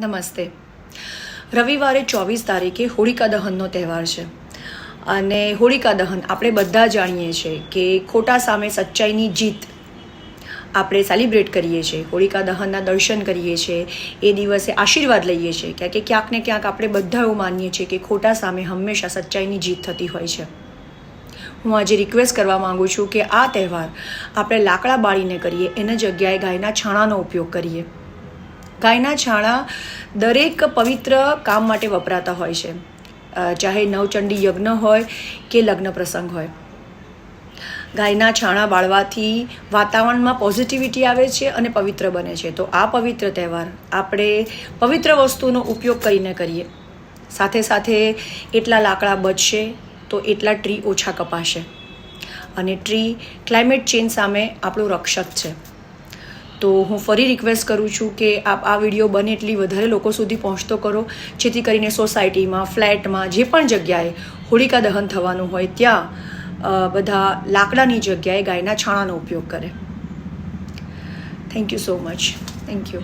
નમસ્તે. રવિવારે ચોવીસ તારીખે હોળિકા દહનનો તહેવાર છે. અને હોળિકા દહન આપણે બધા જાણીએ છીએ કે ખોટા સામે સચ્ચાઈની જીત આપણે સેલિબ્રેટ કરીએ છીએ. હોળિકા દહનના દર્શન કરીએ છીએ. એ દિવસે આશીર્વાદ લઈએ છીએ કારણ કે ક્યાંક ને ક્યાંક આપણે બધા એવું માનીએ છીએ કે ખોટા સામે હંમેશા સચ્ચાઈની જીત થતી હોય છે. હું આજે રિક્વેસ્ટ કરવા માગું છું કે આ તહેવાર આપણે લાકડા બાળીને કરીએ, એના જગ્યાએ ગાયના છાણાનો ઉપયોગ કરીએ. ગાયના છાણા દરેક પવિત્ર કામ માટે વપરાતા હોય છે. ચાહે નવચંડી યજ્ઞ હોય કે લગ્ન પ્રસંગ હોય. ગાયના છાણા બાળવાથી વાતાવરણમાં પોઝિટિવિટી આવે છે અને પવિત્ર બને છે. તો આ પવિત્ર તહેવાર આપણે પવિત્ર વસ્તુનો ઉપયોગ કરીને કરીએ. સાથે સાથે એટલા લાકડા બચશે તો એટલા ટ્રી ઓછા કપાશે. અને ટ્રી ક્લાઇમેટ ચેન્જ સામે આપણું રક્ષક છે. તો હું ફરી રિક્વેસ્ટ કરું છું કે આપ આ વીડિયો બને એટલી વધારે લોકો સુધી પહોંચતો કરો, જેથી કરીને સોસાયટીમાં, ફ્લેટમાં, જે પણ જગ્યાએ હોળિકા દહન થવાનું હોય, ત્યાં બધા લાકડાની જગ્યાએ ગાયના છાણાનો ઉપયોગ કરે. Thank you so much thank you